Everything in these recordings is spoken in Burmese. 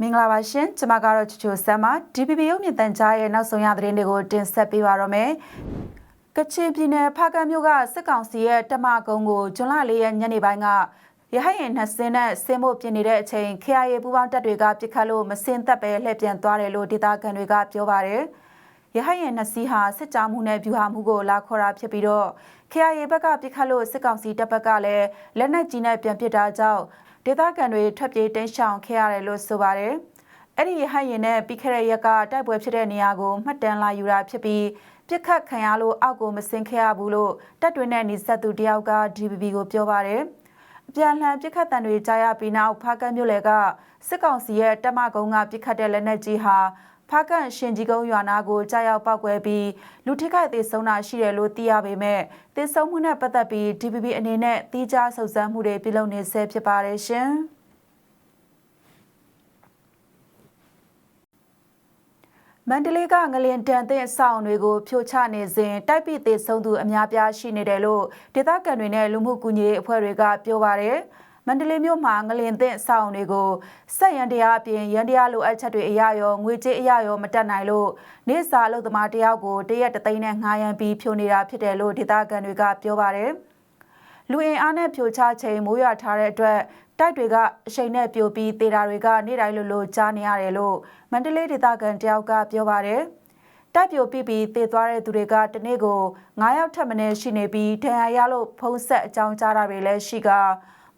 မင်္ဂလာပါရှင်ကျွန်မကတော့ချူချူဆမ်ပါ DPP ရုပ်မြင်သံကြားရဲ့နောက်ဆုံးရသတင်းတွေကိုတင်ဆက်ပေးပါရမယ်ကချင်ပြည်နယ်ဖားကန့်မြို့ကစစ်ကောင်စီရဲ့တမကုန်းကိုဇွန်လ၄ရက်ညနေပိုင်းကရဟတ်ရင်နှစ်စင်းနဲ့ဆင်းဖို့ပြင်နေတဲ့အချိန် KIA ပူးပေါင်းတပ်တွေကပြစ်ခတ်လို့မစင်သက်ပဲလှည့်ပြန်သွားတယ်လို့ဒေသခံတွေကပြောပါတယ်ရဟတ်ရင်နှစ်စီးဟာစစ်ကြောမှုနဲ့ဗျူဟာမှုကိုလာခေါ်တာဖြစ်ပြီးတော့ KIA ဘက်ကပြစ်ခတ်လို့စစ်ကောင်စီတပ်ဘက်ကလည်းလက်နက်ကြီးနဲ့ပြန်ပစ်တာကြောင့်ဒေသခံတွေထွက်ပြေးတိမ်းရှောင်ခဲ့ရတယ်လို့ဆိုပါတယ်။အဲ့ဒီရဟတ်ရင်နဲ့ပြီးခဲ့တဲ့ရက်ကတိုက်ပွဲဖြစ်တဲ့နေရာကိုမှတ်တမ်းလာယူတာဖြစ်ပြီးပြစ်ခတ်ခံရလို့အောက်ကိုမစင်ခဲ့ရဘူးလို့တပ်တွေနဲ့နေဆက်သူတယောက်က DPP ကိုပြောပါတယ်။အပြန်အလှန်ပြစ်ခတ်တံတွေကြားရပြီးနောက်ဖားကတ်မြို့လေကစစ်ကောင်စီရဲ့တပ်မကုန်းကပြစ်ခတ်တဲ့လက်နက်ကြီးဟာ ဖားကန်ရှင်ကြီးကုန်းရွာနာကိုကြားရောက်ပောက်ကွဲပြီးလူထိခိုက်သေးဆုံးတာရှိတယ်လို့သိရပေမဲ့သေဆုံးမှုနဲ့ပတ်သက်ပြီး DPP အနေနဲ့တိကျစုံစမ်းမှုတွေပြုလုပ်နေဆဲဖြစ်ပါတယ်ရှင်။မန္တလေးကငလင်တန်တဲ့အဆောက်အုံတွေကိုဖြိုချနေစဉ်တိုက်ပိသေးဆုံးသူအများပြားရှိနေတယ်လို့ဒေသခံတွေနဲ့လူမှုကူညီရေးအဖွဲ့တွေကပြောပါတယ်။ မန္တလေးမြို့မှာငလင်တဲ့အဆောက်အုံတွေကိုစက်ရန်တရားအပြင်ရန်တရားလိုအပ်ချက်တွေအရရောငွေကြေးအရရောမတက်နိုင်လို့နေစာအလုပ်သမားတယောက်ကိုတရက်တသိန်းနဲ့ငှားရမ်းပြီးဖြိုနေတာဖြစ်တယ်လို့ဒေသခံတွေကပြောပါတယ်။လူအင်အားနဲ့ဖြိုချချိန်မိုးရွာထားတဲ့အတွက်တိုက်တွေကအရှိန်နဲ့ပြိုပြီးတေတာတွေကနေ့တိုင်းလိုလိုကြားနေရတယ်လို့မန္တလေးဒေသခံတယောက်ကပြောပါတယ်။တိုက်ပြိုပြီးပြီးတေသွားတဲ့သူတွေကတနေ့ကို9ယောက်ထပ်မင်းရှိနေပြီးဒဏ်ရာရလို့ဖုံးဆက်အကြောင်းကြားတာတွေလည်းရှိက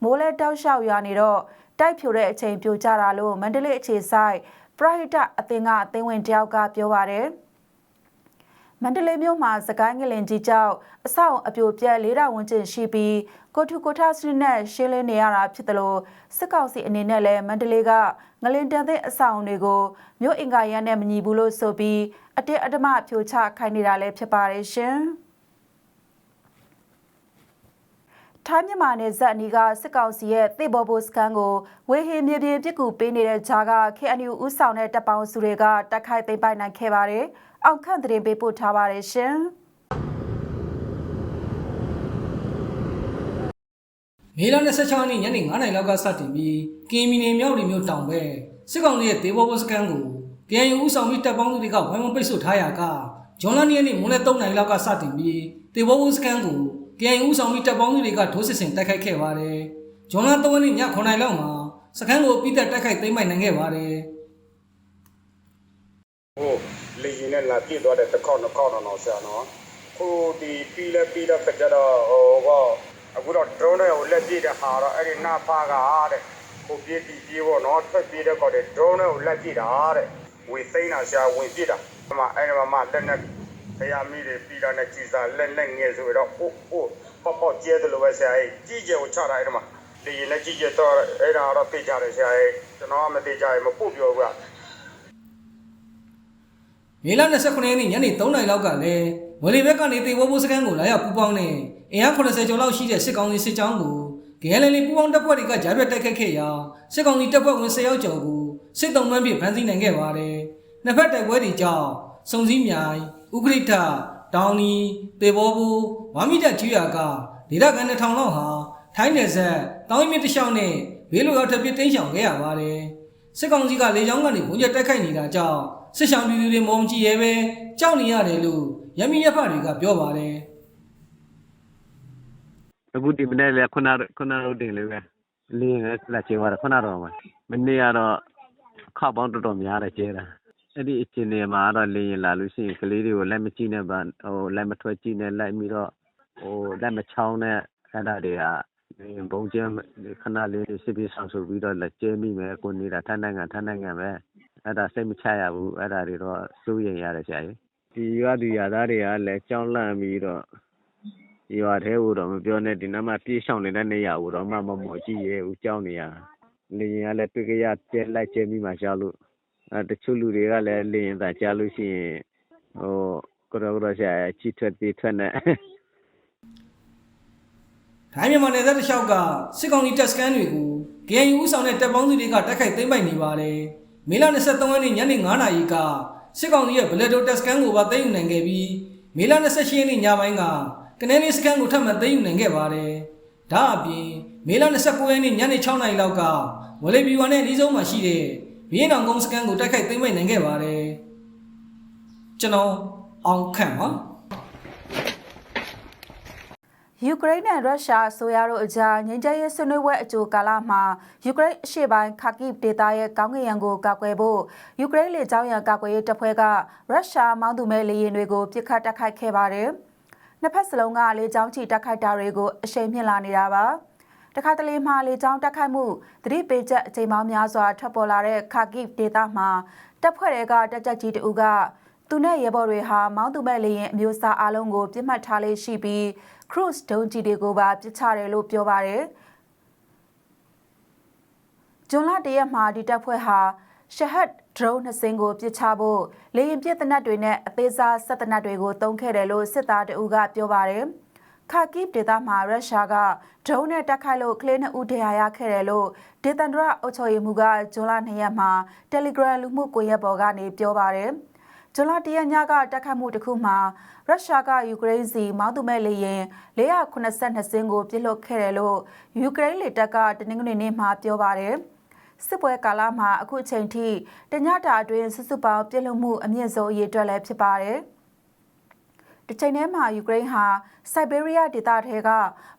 မိုးလဲတောက်လျှောက်ရွာနေတော့တိုက်ဖြိုတဲ့အချိန်ပြိုကျတာလို့မန္တလေးအခြေဆိုင်ပရိုဟိတအသင်းကအသင်းဝင်တယောက်ကပြောပါတယ်။မန္တလေးမြို့မှာစကိုင်းငလင်ကြီးကြောင့်အဆောက်အပြိုပြက်လေးတာဝန်ကျင်ရှိပြီးကိုထုကိုထစနစ်နဲ့ရှင်းလင်းနေရတာဖြစ်တယ်လို့စစ်ကောင်စီအနေနဲ့လည်းမန္တလေးကငလင်တန်တဲ့အဆောက်အုံတွေကိုမြို့အင်္ဂါရန်နဲ့မညီဘူးလို့ဆိုပြီးအတင်းအဓမ္မဖြိုချခိုင်းနေတာလည်းဖြစ်ပါတယ်ရှင်။ ထိုင်းမြန်မာနယ်စပ်အနီးကစစ်ကောင်စီရဲ့သေဘော်ဘိုစကန်ကိုဝေဟင်မြေပြင်ပစ်ကူပေးနေတဲ့ဂျာက KNU ဥဆောင်တဲ့တပ်ပေါင်းစုတွေကတိုက်ခိုက်သိမ်းပိုက်နိုင်ခဲ့ပါတယ်။အောက်ခန့်သတင်းပေးပို့ထားပါတယ်ရှင်။မေလ26ရက်နေ့ညနေ9:00နာရီလောက်ကစတင်ပြီးကင်းမီနေမြောက်ရီမြို့တောင်ပဲစစ်ကောင်စီရဲ့ဒေဘောဘစကန်ကိုတရားယူဦးဆောင်ပြီးတပ်ပေါင်းစုတွေကဝိုင်းဝန်းပိတ်ဆို့ထားရာကဂျွန်လန်နေ့နေ့မွန်းလယ်3:00နာရီလောက်ကစတင်ပြီးဒေဘောဘစကန်ကို တရားယူဦးဆောင်ပြီးတပ်ပေါင်းစုတွေကဒိုးစစ်ဆင်တိုက်ခိုက်ခဲ့ပါတယ်။ဂျွန်လန်3ရက်နေ့ည9:00နာရီလောက်မှာစကန်ကိုပြီးသက်တိုက်ခိုက်သိမ်းပိုက်နိုင်ခဲ့ပါတယ်။ဟိုလေရင်နဲ့လာပြည့်သွားတဲ့တစ်ခေါက်နှစ်ခေါက်တော့တော့ဆရာနော်ဟိုဒီပြီးလဲပြီးတော့ခကြတော့ဟိုကအခုတော့ drone နဲ့ဟိုလက်ပြည့်တဲ့ဟာတော့အဲ့ဒီနာဖာကတဲ့ဟိုပြေးပြီးပြေးပေါ့နော်ထွက်ပြေးတဲ့ကောက်တဲ့ drone နဲ့ဟိုလက်ပြည့်တာတဲ့ဝေသိန်းတာဆရာဝင်ပြည့်တာအမအဲ့ဒီမှာလက်နဲ့ ခရမီတွေပြီးတာနဲ့ကြည်စာလက်နဲ့ငယ်ဆိုတော့အိုးအိုးပေါက်ပေါက်ကျဲတယ်လို့ပဲဆရာကြီးကြီးကျယ်ကိုချတာအဲ့ဒီမှာလေရင်နဲ့ကြီးကျယ်တော့အဲ့ဒါတော့သိကြတယ်ဆရာကြီးကျွန်တော်ကမသိကြရင်မပုတ်ပြောဘူးကမေလ29ရက်နေ့ညနေ3:00နာရီလောက်ကလည်းဝယ်လီဘက်ကနေတေဝဘိုးစကန်ကိုလာရောက်ပူးပေါင်းတဲ့အင်အား80ကျော်လောက်ရှိတဲ့စစ်ကောင်စီစစ်ကြောင်းကိုဂဲလန်လီပူးပေါင်းတပ်ဖွဲ့တွေကကြားရွက်တိုက်ခတ်ခဲ့ရာစစ်ကောင်စီတပ်ဖွဲ့ဝင်10ယောက်ကျော်ကိုစစ်တုံးမှန်းဖြင့်ဖမ်းဆီးနိုင်ခဲ့ပါတယ်။နှစ်ဖက်တိုက်ပွဲတွေကြောင့်စုံစည်းမြိုင် ဥက္ကဋ္ဌတောင်နီတေဘောဘူးဝါမိတက်ကြီးရာကဒေသခံ2000လောက်ဟာထိုင်းနယ်ဆက်တောင်းရမြစ်တစ်လျှောက်နဲ့ဘေးလိုရောက်ထပ်ပြတင်းရှောင်ခဲ့ရပါတယ်။စစ်ကောင်စီကလေကြောင်းကနေဘုံကျတိုက်ခိုက်နေတာကြောင့်စစ်ဆောင်ပြည်သူတွေမုံကြည့်ရဲပဲကြောက်နေရတယ်လို့ရမီရဖတွေကပြောပါတယ်အခုဒီမနေ့လေခုနခုနတော့တင်လေပဲလင်းနဲ့လက်ချေသွားတယ်ခုနတော့မှာမနေ့ကတော့ခောက်ပေါင်းတော်တော်များတယ်ကျဲတာ အဲ့ဒီအချိန်တွေမှာတော့လင်းရင်လာလို့ရှိရင်ကလေးတွေကိုလက်မကြည့်နဲ့ပါဟိုလက်မထွက်ကြည့်နဲ့လိုက်ပြီးတော့ဟိုလက်မချောင်းနဲ့အဲ့ဒါတွေကဘုံကျဲခဏလေးစစ်ပြီးဆောင်ဆိုပြီးတော့လက်ကျဲမိမယ်ကိုနေတာထန်းနိုင်ငံထန်းနိုင်ငံပဲအဲ့ဒါစိတ်မချရဘူးအဲ့ဒါတွေတော့စိုးရင်ရတယ်ဆရာကြီးဒီရွာဒီရွာသားတွေကလည်းကြောင်းလန့်ပြီးတော့ရွာထဲကိုတော့မပြောနဲ့ဒီနားမှာပြေးရှောင်နေတဲ့နေရာကိုတော့မမမော်ကြည့်ရဲဦးကြောင်းနေရလေရင်ကလည်းတွေ့ကြရကျဲလိုက်ကျဲမိမှရှာလို့အဲ တချို့လူတွေကလည်းလေရင်သာကြားလို့ရှိရင်ဟိုကရောကရောရှာချီထွက်ပြေးထွက်နေ။ထိုင်းမြန်မာနယ်စပ်တစ်လျှောက်ကစစ်ကောင်စီတပ်စခန်းတွေကို KNU ဦးဆောင်တဲ့တပ်ပေါင်းစုတွေကတိုက်ခိုက်သိမ်းပိုက်နေပါတယ်။မေလ23ရက်နေ့ညနေ9:00နာရီကစစ်ကောင်စီရဲ့ဗလက်ဒိုတပ်စခန်းကိုပါသိမ်းယူနိုင်ခဲ့ပြီးမေလ28ရက်နေ့ညပိုင်းကကနေမီစခန်းကိုထပ်မံသိမ်းယူနိုင်ခဲ့ပါတယ်။ဒါအပြင်မေလ29ရက်နေ့ညနေ6နာရီလောက်ကဝယ်လီဘီဝါနဲ့အနီးဆုံးမှာရှိတဲ့ ဘီယန်အောင်ကုန်းစကန်ကိုတိုက်ခိုက်သိမ်းပိုက်နိုင်ခဲ့ပါတယ်ကျွန်တော်အောင်ခန့်ပါယူကရိန်းနဲ့ရုရှားအစိုးရတို့အကြားငြိမ်းချမ်းရေးဆွေးနွေးပွဲအကြိုကာလမှာယူကရိန်းအရှေ့ပိုင်းခါကိဗ်ဒေသရဲ့ကောင်းကင်ယံကိုကာကွယ်ဖို့ယူကရိန်းလေကြောင်းရန်ကာကွယ်ရေးတပ်ဖွဲ့ကရုရှားမောင်းသူမဲ့လေယာဉ်တွေကိုပစ်ခတ်တိုက်ခိုက်ခဲ့ပါတယ်။နှစ်ဖက်စလုံးကလေကြောင်းချီတိုက်ခိုက်တာတွေကိုအရှိန်မြင့်လာနေတာပါ။ တခါတလေမှလေကြောင်းတိုက်ခိုက်မှုသတိပေးချက်အချိန်ပေါင်းများစွာထွက်ပေါ်လာတဲ့ခါကိဗ်ဒေသမှာတပ်ဖွဲ့တွေကတက်ကြက်ကြီးတအူကသူနဲ့ရဲဘော်တွေဟာမောင်းသူမဲ့လေယာဉ်အမျိုးအစားအလုံးကိုပြစ်မှတ်ထားလေးရှိပြီး cruise ဒုံးကြီးတွေကိုပါပစ်ချတယ်လို့ပြောပါတယ်။ဂျွန်လတရက်မှာဒီတပ်ဖွဲ့ဟာရှဟတ် drone နှစ်စင်းကိုပစ်ချဖို့လေရင်ပစ်သနတ်တွေနဲ့အသေးစားဆက်သနတ်တွေကိုတုံးခဲ့တယ်လို့စစ်သားတအူးကပြောပါတယ်။ ခါကိဗ်ဒေသမှာရုရှားက drone နဲ့တိုက်ခိုက်လို့ကလေးနှစ်ဦးဒဏ်ရာရခဲ့တယ်လို့ဒေသန္တရအုပ်ချုပ်ရေးမှူးကဂျွန်လ2ရက်မှာ Telegram လူမှုကွန်ရက်ပေါ်ကနေပြောပါတယ်။ဇွန်လတရက်ညကတက်ခတ်မှုတစ်ခုမှာရုရှားကယူကရိန်းစီမောင်းသူမဲ့လေရင်482စင်းကိုပြစ်လွတ်ခဲ့တယ်လို့ယူကရိန်းလေတပ်ကတနင်္ဂနွေနေ့မှာပြောပါတယ်။စစ်ပွဲကာလမှာအခုချိန်ထိတညတာအတွင်းစုစုပေါင်းပြစ်လွတ်မှုအမြင့်ဆုံးအရေးအတွက်လည်းဖြစ်ပါတယ်။ တစ်ချိန်တည်းမှာယူကရိန်းဟာစိုက်ဘေးရီးယားဒေသထဲက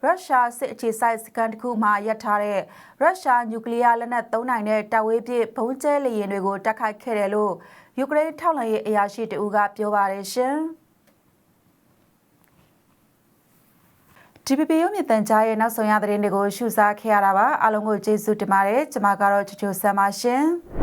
ရုရှားစစ်အခြေစိုက်စကန်တစ်ခုမှာရပ်ထားတဲ့ရုရှားနျူကလ িয়ার လက်နက်သုံးနိုင်တဲ့တပ်ဝေးပစ်ဘုံကျဲလေယာဉ်တွေကိုတိုက်ခိုက်ခဲ့တယ်လို့ယူကရိန်းထောက်လှမ်းရေးအရာရှိတဦးကပြောပါတယ်ရှင်။ DPP ရုပ်မြင်သံကြားရဲ့နောက်ဆုံးရသတင်းတွေကိုရှုစားခဲ့ရတာပါအားလုံးကိုကျေးဇူးတင်ပါတယ်ကျွန်မကတော့ချူချူဆမ်ပါရှင်။